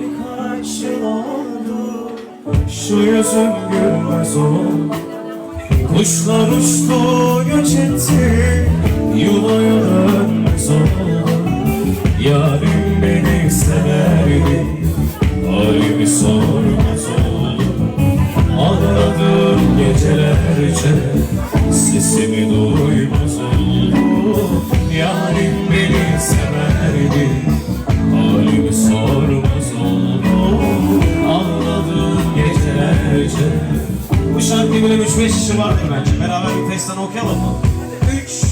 birkaç yıl oldu Şu yüzüm gülmez oldu Kuşlar uçtu göç etti. Yuva yönmez oldu Yarın beni severdi. Halimi sormaz oldu Ağladım gecelerce Sesimi duymaz oldu Yarın beni 3-5 kişi vardır bence. Beraber bir testten okuyalım mı? 3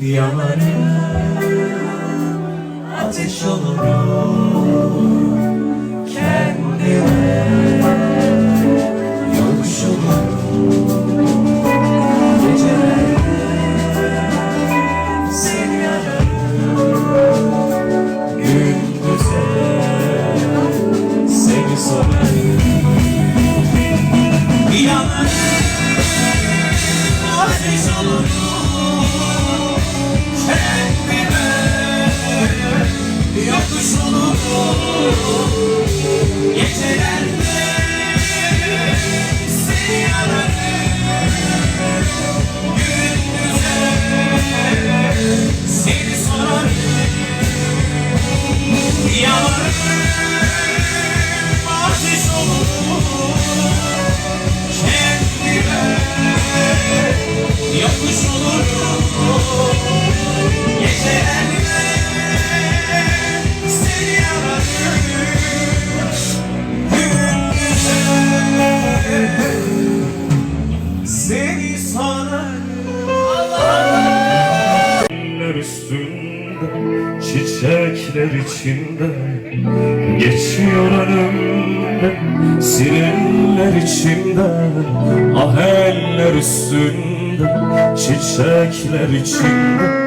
Yanarım Ateş olurum Kendime Ateş olurum Kendime Yokuş olurum Gecelerde çiçekler içinde Geçiyor önümden, sinirler içinde Ah eller üstünde, çiçekler içinde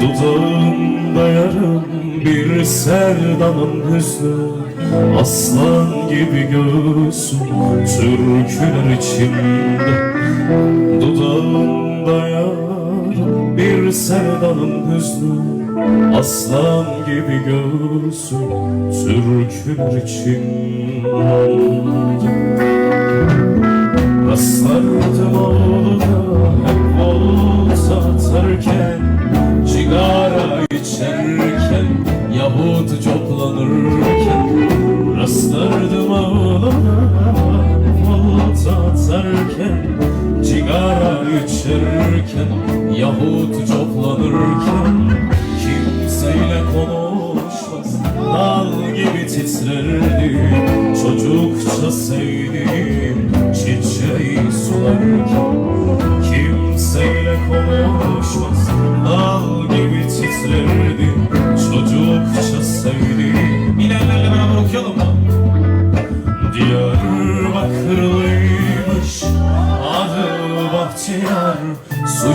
Dudağımda yarım bir sevdanın hüznü Aslan gibi göğsüm türküler içimde. Dudağımda yarım bir sevdanın hüznü Aslan gibi göğsüm türküler içimde Rastlardım oğluna hep volta atarken Cigara içerken Yahut coplanırken Rastlardım oğluna volta atarken Cigara içerken Yahut coplanırken Kimseyle konuşmaz. Dal gibi titrerdi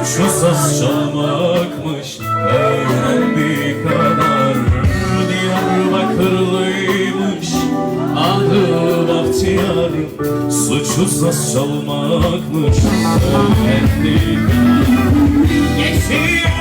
Suçu saz çalmakmış öğrendiği kadar. Diyarbakırlıymış adı Bahtiyar. Suçu saz çalmakmış öğrendiği kadar. Geçiyor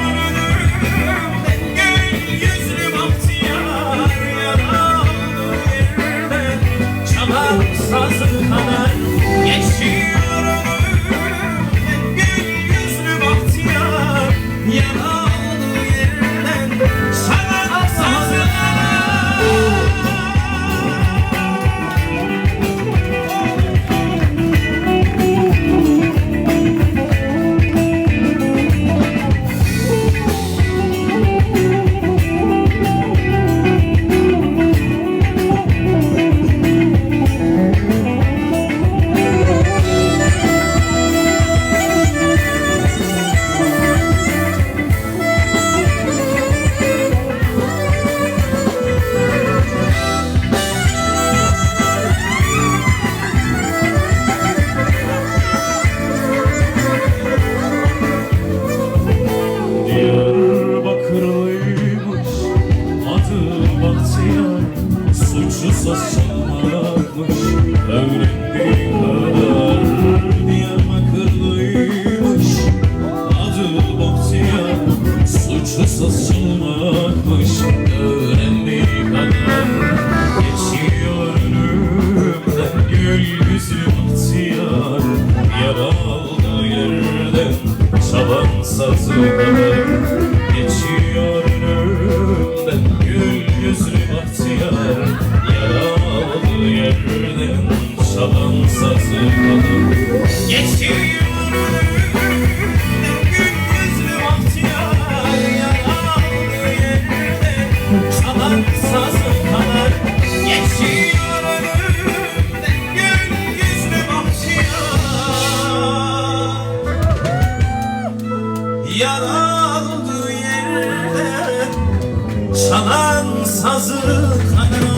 sanmakmış Öğrendiğim kadar Diyarbakırlıymış Adı Boksiya Suçlu saçılmakmış Öğrendiğim kadar Geçiyor önümden Gül yüzü Boksiya yerden Çalan Yaralı yerden Çalan sazı kanıyor